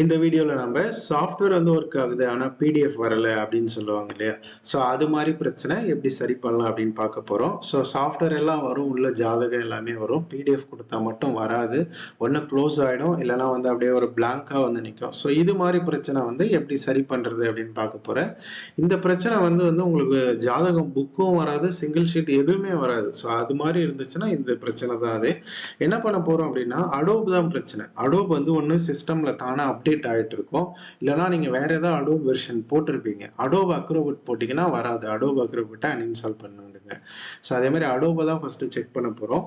இந்த வீடியோவில் நம்ம சாஃப்ட்வேர் வந்து ஒர்க் ஆகுது ஆனால் பிடிஎஃப் வரலை அப்படின்னு சொல்லுவாங்க இல்லையா? ஸோ அது மாதிரி பிரச்சனை எப்படி சரி பண்ணலாம் அப்படின்னு பார்க்க போகிறோம் ஸோ சாஃப்ட்வேர் எல்லாம் வரும் உள்ள ஜாதகம் எல்லாமே வரும். பிடிஎஃப் கொடுத்தா மட்டும் வராது. ஒன்று க்ளோஸ் ஆகிடும் இல்லைனா வந்து அப்படியே ஒரு பிளாங்காக வந்து நிற்கும் ஸோ இது மாதிரி பிரச்சனை வந்து எப்படி சரி பண்ணுறது அப்படின்னு பார்க்க போகிறேன் இந்த பிரச்சனை வந்து வந்து உங்களுக்கு ஜாதகம் புக்கும் வராது சிங்கிள் ஷீட் எதுவுமே வராது. ஸோ அது மாதிரி இருந்துச்சுன்னா இந்த பிரச்சனை தான் அது. என்ன பண்ண போகிறோம் அப்படின்னா அடோப் தான் பிரச்சனை. அடோப் வந்து ஒன்று சிஸ்டமில் தானாக அப்டேட் ஆகிட்டு இருக்கும் இல்லைனா நீங்கள் வேறு ஏதாவது அடோப் வெர்ஷன் போட்டிருப்பீங்க. அடோப் அக்ரோபட் போட்டிங்கன்னா வராது. அடோப் அக்ரோபட்டை அன்இன்ஸ்டால் பண்ணிடுங்க ஸோ அதே மாதிரி அடோபை தான் ஃபஸ்ட்டு செக் பண்ண போகிறோம்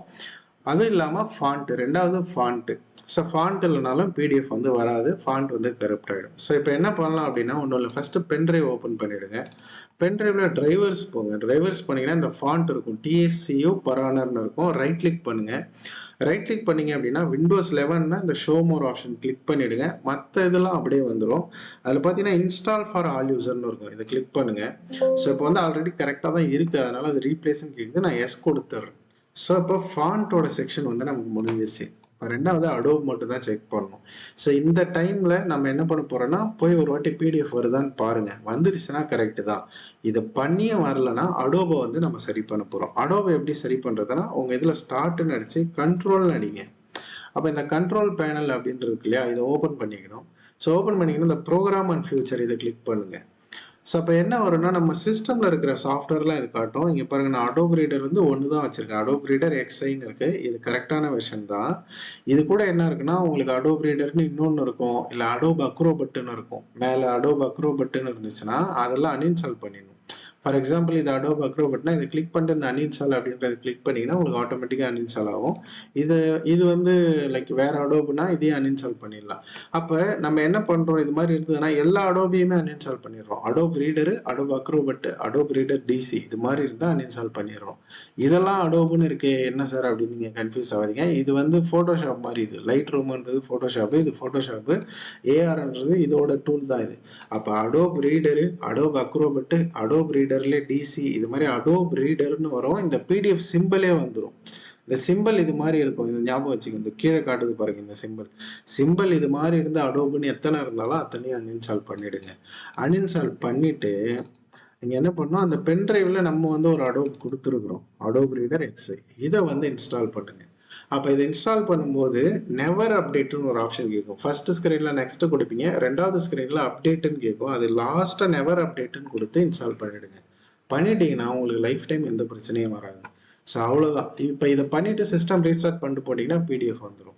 அதுவும் இல்லாமல் ஃபாண்ட்டு ரெண்டாவது ஃபாண்ட்டு ஸோ ஃபாண்ட் இல்லைனாலும் பிடிஎஃப் வந்து வராது. ஃபாண்ட் வந்து கரப்ட் ஆகிடும் ஸோ இப்போ என்ன பண்ணலாம் அப்படின்னா ஒன்றும் இல்லை. ஃபஸ்ட்டு பென்ட்ரைவ் ஓப்பன் பண்ணிவிடுங்க பென் ட்ரைவில் டிரைவர்ஸ் போங்க. டிரைவர்ஸ் பண்ணிங்கன்னா இந்த ஃபாண்ட் இருக்கும். டிஎஸ்சியோ பரானர்னு இருக்கும். ரைட் கிளிக் பண்ணுங்கள் ரைட் கிளிக் பண்ணீங்க அப்படின்னா விண்டோஸ் லெவன்னா இந்த ஷோ மோர் ஆப்ஷன் கிளிக் பண்ணிவிடுங்க மற்ற இதெல்லாம் அப்படியே வந்துடும் அதில் பார்த்தீங்கன்னா இன்ஸ்டால் ஃபார் ஆல் யூசர்னு இருக்கும். இதை கிளிக் பண்ணுங்கள் ஸோ இப்போ வந்து ஆல்ரெடி கரெக்டாக தான் இருக்குது அதனால் அது ரீப்ளேஸ்ன்னு கேட்குது நான் எஸ் கொடுத்துட்றேன். ஸோ இப்போ ஃபாண்ட்டோட செக்ஷன் வந்து நமக்கு முடிஞ்சிருச்சு. ரெண்டாவது அடோப் மட்டும் தான் செக் பண்ணணும். ஸோ இந்த டைமில் நம்ம என்ன பண்ண போகிறோன்னா போய் ஒரு வாட்டி பிடிஎஃப் வருதான்னு பாருங்கள் வந்துருச்சுன்னா கரெக்டு தான். இதை பண்ணியே வரலன்னா அடோபை வந்து நம்ம சரி பண்ண போகிறோம் அடோபை எப்படி சரி பண்ணுறதுன்னா உங்கள் இதில் ஸ்டார்ட்னு அடித்து கண்ட்ரோல்னு அடிங்க. அப்போ இந்த கண்ட்ரோல் பேனல் அப்படின்றது இருக்கு இல்லையா இதை ஓப்பன் பண்ணிக்கணும். ஸோ ஓப்பன் பண்ணிக்கணும். இந்த ப்ரோக்ராம் அண்ட் ஃபியூச்சர் இதை கிளிக் பண்ணுங்கள் ஸோ அப்போ என்ன வரும்னா நம்ம சிஸ்டமில் இருக்கிற சாஃப்ட்வேர்லாம் இது காட்டும். இங்கே பாருங்கள் நான் அடோப் ரீடர் வந்து ஒன்று தான் வச்சுருக்கேன். அடோப் ரீடர் எக்ஸைன்னு இருக்குது இது கரெக்டான வெர்ஷன் தான். இது கூட என்ன இருக்குன்னா உங்களுக்கு அடோப் ரீடர்னு இன்னொன்று இருக்கும். இல்லை அடோப் அக்ரோ பட்டுன்னு இருக்கும். மேலே அடோப் அக்ரோ பட்டுன்னு இருந்துச்சுன்னா அதெல்லாம் அன்இன்ஸ்டால் பண்ணிடணும். ஃபார் எக்ஸாம்பிள் இது அடோப் அக்ரோபட்னா இதை கிளிக் பண்ணிட்டு இந்த அன்இன்ஸ்டால் அப்படின்றத கிளிக் பண்ணிங்கன்னா உங்களுக்கு ஆட்டோமேட்டிக்காக அன்இன்ஸ்டால் ஆகும். இது இது வந்து லைக் வேறு அடோப்னா இதையும் அன்இன்ஸ்டால் பண்ணிடலாம். அப்போ நம்ம என்ன பண்ணுறோம் இது மாதிரி இருந்ததுன்னா எல்லா அடோபையுமே அன்இன்ஸ்டால் பண்ணிடுறோம். Adobe reader Adobe Acrobat Adobe reader DC இது மாதிரி இருந்தால் அன்இன்ஸ்டால் பண்ணிடுறோம். இதெல்லாம் அடோப்னு இருக்கே என்ன சார் அப்படின்னு நீங்கள் கன்ஃபியூஸ் ஆகாதீங்க. இது வந்து ஃபோட்டோஷாப் மாதிரி இது. லைட் ரூம்ன்றது ஃபோட்டோஷாப்பு இது ஃபோட்டோஷாப்பு ஏஆர்ன்றது இதோட டூல் தான் இது. அப்போ Adobe reader Adobe Acrobat Adobe ரீடர்லேயே DC இது மாதிரி அடோப் ரீடர்னு வரும். இந்த பிடிஎஃப் சிம்பிளே வந்துடும் இந்த சிம்பிள் இது மாதிரி இருக்கும். இது ஞாபகம் வச்சுக்க இந்த கீழே காட்டுது பாருங்க இந்த சிம்பிள் சிம்பிள் இது மாதிரி இருந்து அடோப்னு எத்தனை இருந்தாலும் அத்தனையும் அன்இன்ஸ்டால் பண்ணிடுங்க. அன்இன்ஸ்டால் பண்ணிட்டு நீங்கள் என்ன பண்ணணும்? அந்த பென்ட்ரைவில் நம்ம வந்து ஒரு அடோப் கொடுத்துருக்குறோம். அடோப் ரீடர் எக்ஸ்ஐ இதை வந்து இன்ஸ்டால் பண்ணுங்கள் அப்போ இதை இன்ஸ்டால் பண்ணும்போது நெவர் அப்டேட்னு ஒரு ஆப்ஷன் கேட்கும் ஃபர்ஸ்ட் ஸ்க்ரீனில் நெக்ஸ்ட் கொடுப்பீங்க. ரெண்டாவது ஸ்க்ரீனில் அப்டேட்டுன்னு கேட்கும் அது லாஸ்ட்டாக நெவர் அப்டேட்டுன்னு கொடுத்து இன்ஸ்டால் பண்ணிவிடுங்க பண்ணிட்டீங்கன்னா உங்களுக்கு லைஃப் டைம் எந்த பிரச்சனையும் வராது. ஸோ அவ்வளோதான் இப்போ இதை பண்ணிவிட்டு சிஸ்டம் ரீஸ்டார்ட் பண்ணிட்டு போட்டிங்கன்னா பிடிஎஃப் வந்துடும்